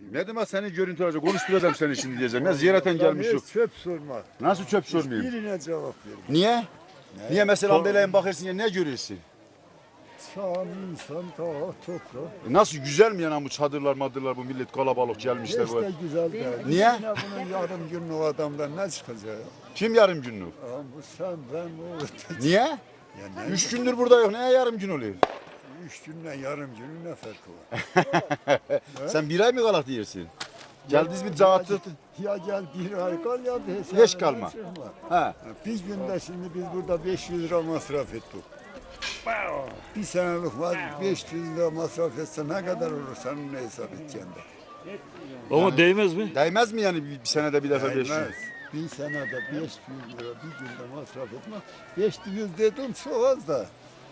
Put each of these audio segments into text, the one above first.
Ne demek seni görüntü alacak konuşturacağım seni şimdi diyeceğim. Ya ziyareten Ben gelmiş hiç yok. çöp sorma. Nasıl çöp sormayayım? Birine cevap verin. Niye? Niye mesela böyle bakarsın ya ne görüyorsun? Çağın insan daha topla. E Nasıl güzel mi yani bu çadırlar madırlar bu millet kalabalık gelmişler Hiç bu. de güzel değil. Niye? Yine bunun yarım günlük adamdan ne çıkacak? Kim yarım günlük? Ama bu sen ben o. Niye? Ya ne? Üç gündür burada yok. Neye yarım gün oluyor? Üç günle yarım günün ne farkı var? Sen bir ay mı kalak diyorsun? Geldiniz mi dağıtı? Ya gel bir ay kal ya da hesabına Hiç kalma. çıkma. Ha. Bir günde şimdi biz burada 500 lira masraf ettik. Bir senelik var 500 lira masraf etse ne kadar olur senin ne hesap edeceksin de. Ama değmez mi? Değmez mi yani bir, bir senede bir defa 500? Değmez. Bir senede 500 lira bir günde masraf etme. 500 dedim çok az da.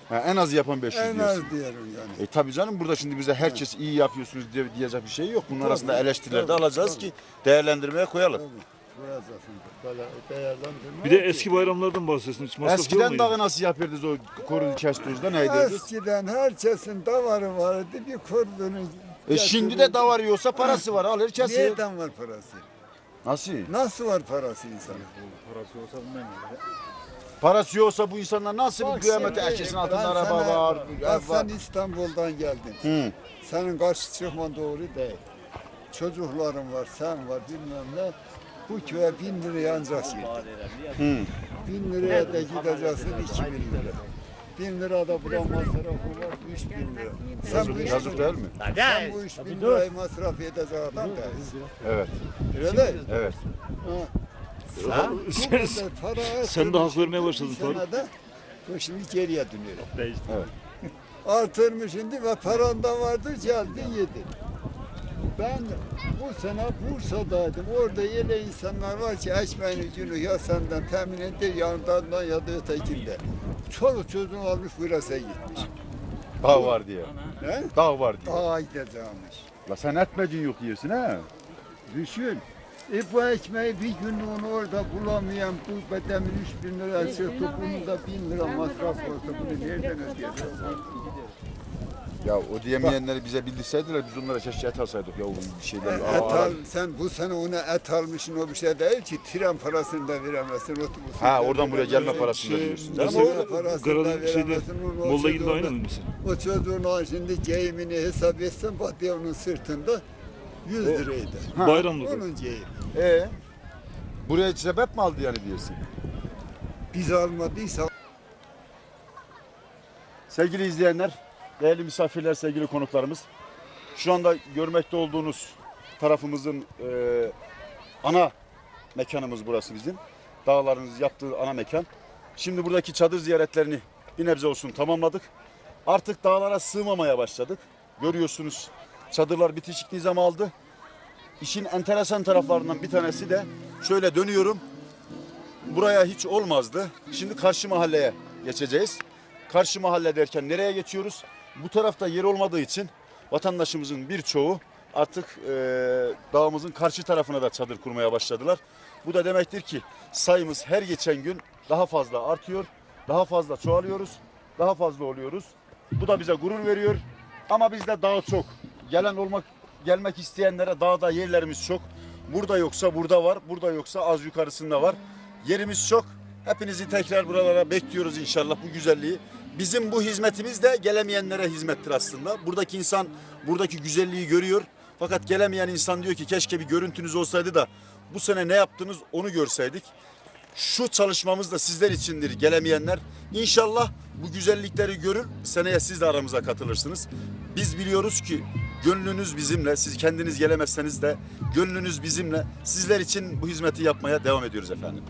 Ha, en az yapan 500 En diyorsun. az diyelim yani. E tabii canım burada şimdi bize herkes iyi yapıyorsunuz diye diyecek bir şey yok. Bunun Tabii, arasında eleştiriler de tabii, alacağız tabii. ki değerlendirmeye koyalım. Tabii. Koyacaksın. Böyle değerlendirme. Bir de yok ki. eski bayramlardan bahsetsin. Hiç masraf Eskiden dağı nasıl yapıyordunuz o korudu kestozda neydi? Eskiden herkesin davarı vardı bir kordonu. E şimdi de davar yiyorsa parası var alır kesiyor. Nereden var parası? Nasıl? Nasıl var parası insanın? Parası yoksa bu insanlar nasıl bir sen- eşesin ben altında araba sana- var, Ben ev var. sen İstanbul'dan geldin. Hı. Senin karşı çıkman doğru değil. Çocukların var, sen var bilmem ne. Bu köye bin liraya ancak girdin. Bin liraya da gideceksin iki bin lira. Bin lira da buna masrafı var üç bin lira. Sen bu üç Yazık bin, değil mi? sen bu üç bin lirayı masraf edecek adam değilsin. Evet, Öyle değil. evet. Ha. Sen- kadar para sen de hak vermeye başladın senede, Bu şimdi geriye dönüyor. Evet. Artırmış şimdi ve paran da vardı geldi yedi. Ben bu sene Bursa'daydım. Orada öyle insanlar var ki ekmeğin ucunu ya senden temin edir yandan ya da ötekinde. Çoluk çocuğunu almış burası gitmiş. Dağ var diye. Ne? Dağ var diye. Dağa gideceğimiş. La sen etmedin yok diyorsun ha. Düşün. E bu ekmeği bir günlüğünü orada bulamayan bu bedemin 3 bin lira çıktı. Bunun da bin lira masraf olsa bunu nereden ödeyeceğiz? Ya o diyemeyenleri bize bildirseydiler biz onlara keşke et alsaydık ya bir şeyler. Et Aa, al, sen bu sene ona et almışsın o bir şey değil ki tren parasını da veremezsin otobüsün. Ha da oradan buraya gelme parasını da Şey, veriyorsun. Ama Mesela o parasını da Garadın şeyde veremezsin. Onu o Molla Gil'de çocuğuna- aynı mı mesela? O çocuğun şimdi geyimini hesap etsen batıyor onun sırtında 100 liraydı. Bayramlık. Onun geyimi. Ee, buraya sebep mi aldı yani diyorsun? Biz almadıysa Sevgili izleyenler, değerli misafirler, sevgili konuklarımız. Şu anda görmekte olduğunuz tarafımızın e, ana mekanımız burası bizim. Dağlarımız yaptığı ana mekan. Şimdi buradaki çadır ziyaretlerini bir nebze olsun tamamladık. Artık dağlara sığmamaya başladık. Görüyorsunuz çadırlar bitişik nizam aldı. İşin enteresan taraflarından bir tanesi de şöyle dönüyorum. Buraya hiç olmazdı. Şimdi karşı mahalleye geçeceğiz. Karşı mahalle derken nereye geçiyoruz? Bu tarafta yer olmadığı için vatandaşımızın birçoğu artık e, dağımızın karşı tarafına da çadır kurmaya başladılar. Bu da demektir ki sayımız her geçen gün daha fazla artıyor. Daha fazla çoğalıyoruz. Daha fazla oluyoruz. Bu da bize gurur veriyor. Ama bizde dağ çok. Gelen olmak gelmek isteyenlere dağda yerlerimiz çok. Burada yoksa burada var. Burada yoksa az yukarısında var. Yerimiz çok. Hepinizi tekrar buralara bekliyoruz inşallah bu güzelliği. Bizim bu hizmetimiz de gelemeyenlere hizmettir aslında. Buradaki insan buradaki güzelliği görüyor. Fakat gelemeyen insan diyor ki keşke bir görüntünüz olsaydı da bu sene ne yaptınız onu görseydik. Şu çalışmamız da sizler içindir gelemeyenler. İnşallah bu güzellikleri görür, seneye siz de aramıza katılırsınız. Biz biliyoruz ki gönlünüz bizimle, siz kendiniz gelemezseniz de gönlünüz bizimle. Sizler için bu hizmeti yapmaya devam ediyoruz efendim.